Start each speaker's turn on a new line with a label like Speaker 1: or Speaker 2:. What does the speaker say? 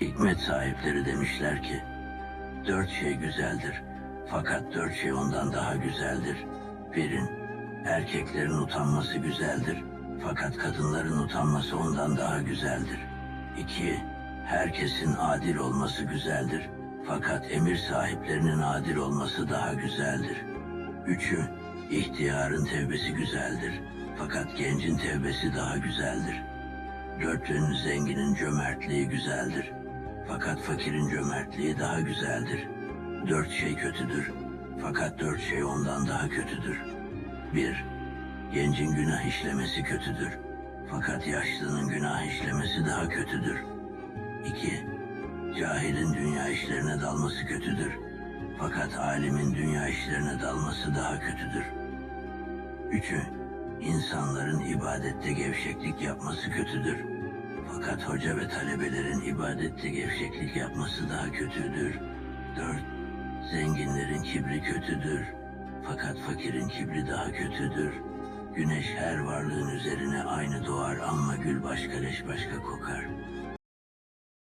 Speaker 1: Hikmet sahipleri demişler ki, dört şey güzeldir. Fakat dört şey ondan daha güzeldir. Birin, erkeklerin utanması güzeldir. Fakat kadınların utanması ondan daha güzeldir. İki, herkesin adil olması güzeldir. Fakat emir sahiplerinin adil olması daha güzeldir. Üçü, ihtiyarın tevbesi güzeldir. Fakat gencin tevbesi daha güzeldir. Dörtün zenginin cömertliği güzeldir. Fakat fakirin cömertliği daha güzeldir. Dört şey kötüdür. Fakat dört şey ondan daha kötüdür. Bir, gencin günah işlemesi kötüdür. Fakat yaşlının günah işlemesi daha kötüdür. İki, cahilin dünya işlerine dalması kötüdür. Fakat alimin dünya işlerine dalması daha kötüdür. Üçü, insanların ibadette gevşeklik yapması kötüdür. Fakat hoca ve talebelerin ibadette gevşeklik yapması daha kötüdür. Dört, zenginlerin kibri kötüdür. Fakat fakirin kibri daha kötüdür. Güneş her varlığın üzerine aynı doğar ama gül başka leş başka kokar.